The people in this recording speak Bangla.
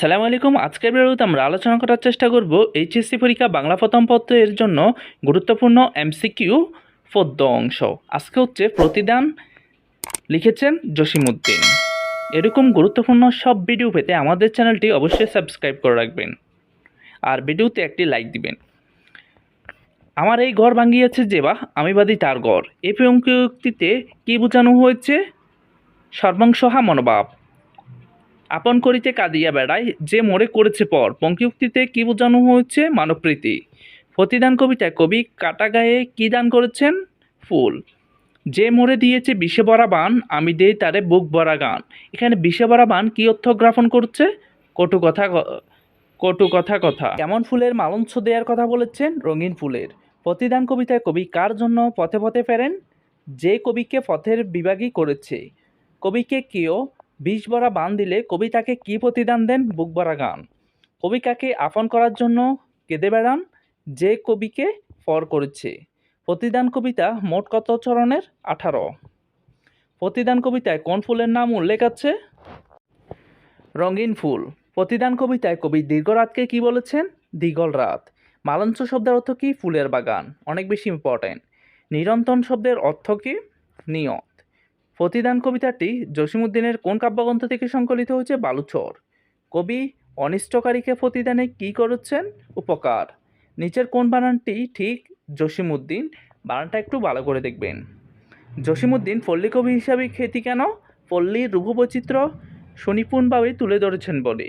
সালাম আলাইকুম। আজকের ভিডিওতে আমরা আলোচনা করার চেষ্টা করব এইচএসসি পরীক্ষা বাংলা প্রথম পত্রের জন্য গুরুত্বপূর্ণ এমসিকিউ পদ্য অংশ। আজকে হচ্ছে প্রতিদান লিখেছেন জসিমউদ্দিন। এরকম গুরুত্বপূর্ণ সব ভিডিও পেতে আমাদের চ্যানেলটি অবশ্যই সাবস্ক্রাইব করে রাখবেন আর ভিডিওতে একটি লাইক দিবেন। আমার এই ঘর ভাঙ্গিয়েছে যে বা, আমি বাদী তার ঘর। এই পঙ্ক্তিতে কী বোঝানো হয়েছে? সর্বাংশহা মনোভাব। আপন করিতে কাঁদিয়া বেড়ায়, যে মোরে করেছে পর। পঙ্কিউক্তিতে কি বোঝানো হয়েছে? মানবপ্রীতি। প্রতিদান কবিতায় কবি কাটা গায়ে কি দান করেছেন? ফুল। যে মোরে দিয়েছে বিষে ভরা বান, আমি দেই তারে বুক ভরা গান। এখানে বিষে ভরা বান কী অর্থ গ্রাফন করছে? কটু কথা কটু কথা কথা। কেমন ফুলের মালঞ্চ দেওয়ার কথা বলেছেন? রঙিন ফুলের। প্রতিদান কবিতায় কবি কার জন্য পথে পথে ফেরেন? যে কবিকে পথের বিভাগী করেছে। কবিকে কেউ বিষ ভরা বান দিলে কবি তাকে কি প্রতিদান দেন বুক ভরা গান? কবি কাকে আপন করার জন্য কেঁদে বেড়ান? যে কবিকে ফর করেছে। প্রতিদান কবিতা মোট কত চরণের? আঠারো। প্রতিদান কবিতায় কোন ফুলের নাম উল্লেখ আছে? রঙিন ফুল। প্রতিদান কবিতায় কবি দীর্ঘরাতকে কি বলেছেন? দিগল রাত। মালঞ্চ শব্দের অর্থ কি? ফুলের বাগান। অনেক বেশি ইম্পর্টেন্ট নিরন্তন শব্দের অর্থ কি? নিয়ত প্রতিদান কবিতাটি জসিমুদ্দিনের কোন কাব্যগ্রন্থ থেকে সংকলিত হয়েছে? বালুচর। কবি অনিষ্টকারীকে ফতিদানে কি করেছেন? উপকার। নিচের কোন বানানটি ঠিক? জসিমুদ্দিন বানানটা একটু ভালো করে দেখবেন। জসিমুদ্দিন পল্লী কবি হিসাবে খেতি কেন? পল্লীর রূপবৈচিত্র্য সুনিপুণভাবে তুলে ধরেছেন বলে